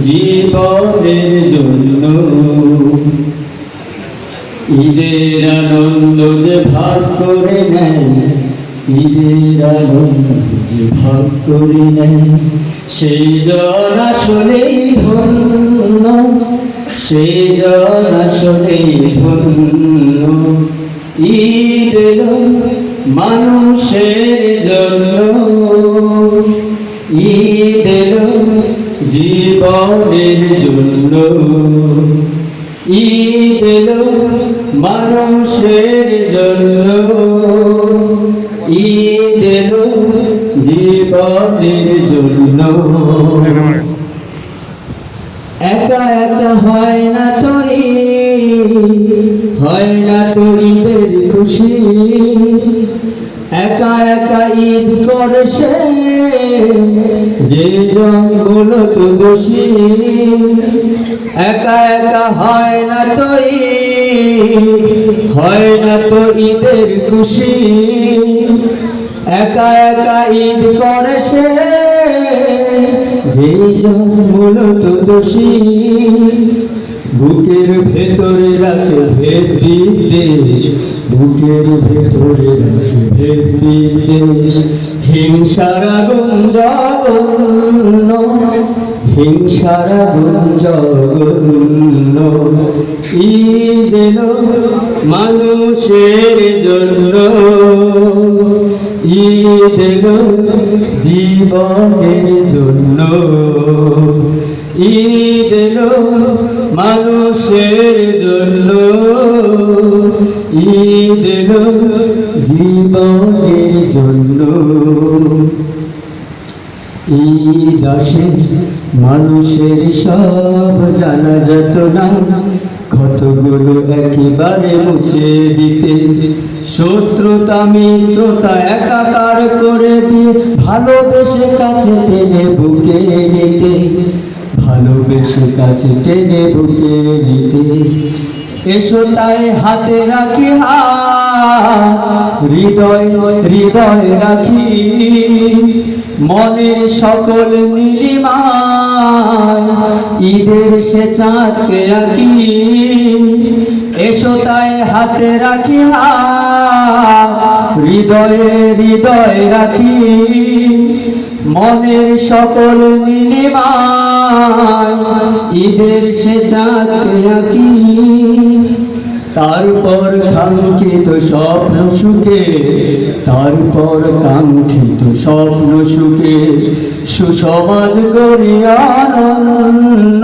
জীবনের জন্য। ঈদের আনন্দ যে ভাগ করে নেয়, ঈদের আনন্দ যে ভাগ করে নেয়, সেই জন আসলেই ধন্য, সেই জন আসলেই ধন্য। ঈদ মানুষের জন্য। ঈদ জীবনের জন্য। ঈদ মানুষের জন্য। ঈদ জীবনের জন্য। একা একা হয় না তো হয় না তো ঈদের খুশি। একা একা ঈদ করে সে। যে জঙ্গল তো দোষী একা একা হয় না তো হয় না তো ঈদের খুশি। একা একা ঈদ করে সে, যে জন মূলত দোষী বুকের ভেতরে রাখে ভেদ বিদ্বেষ, বুকের ভেতরে রাখে বিদ্বেষ, হিংসার আগুন জগন্ন হিংসার আগুন জগন্ন ঈদ মানুষের জন্য। ঈদ এলো জীবনের জন্য। ঈদ এলো মানুষের জন্য। জীবনের জন্য। ঈদ আসে, মানুষের সব জানা যেত না। ক্ষতগুলো একেবারে মুছে দিতে। শত্রুতা, মিত্রতা একাকার করে দিয়ে ভালোবেসে কাছে টেনে বুকে নিতে। ভালোবেসে কাছে টেনে বুকে নিতে। এসো তাই হাতে রাখি হৃদয় হৃদয় রাখি। মনের সকল নীলিমায় ঈদের সে চাঁদকে আঁকি। এসো তাই হাতে রাখি হৃদয়ে হৃদয় রাখি। মনের সকল নীলিমায় ঈদের সে চাঁদকে আঁকি। তারপর কাঙ্ক্ষিত স্বপ্ন সুখে, তারপর কাঙ্ক্ষিত স্বপ্ন সুখে, সুসমাজ গড়িয়ানন্ন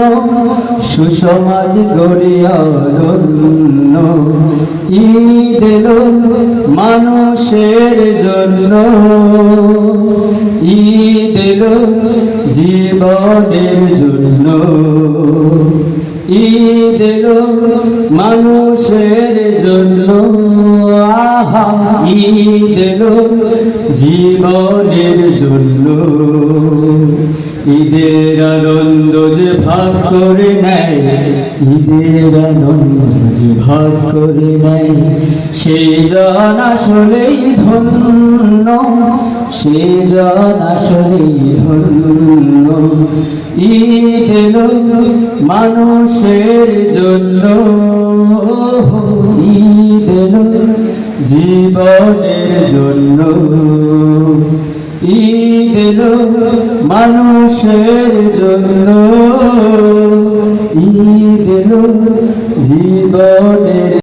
সুসমাজ গড়িয়ানন্ন ঈদ এলো মানুষের জন্য। ঈদ এলো জীবনের ঈদ মানুষের জন্য, আহা, ঈদ জীবনের জন্য। ঈদের আনন্দ যে ভাগ করে নেয়, ঈদের আনন্দ যে ভাগ করে নেয়। সেই জন আসলেই ধন্য, সে জন আসলেই ধন্য। ঈদ মানুষের জন্য ঈদ জীবনের জন্য। ঈদ মানুষের জন্য।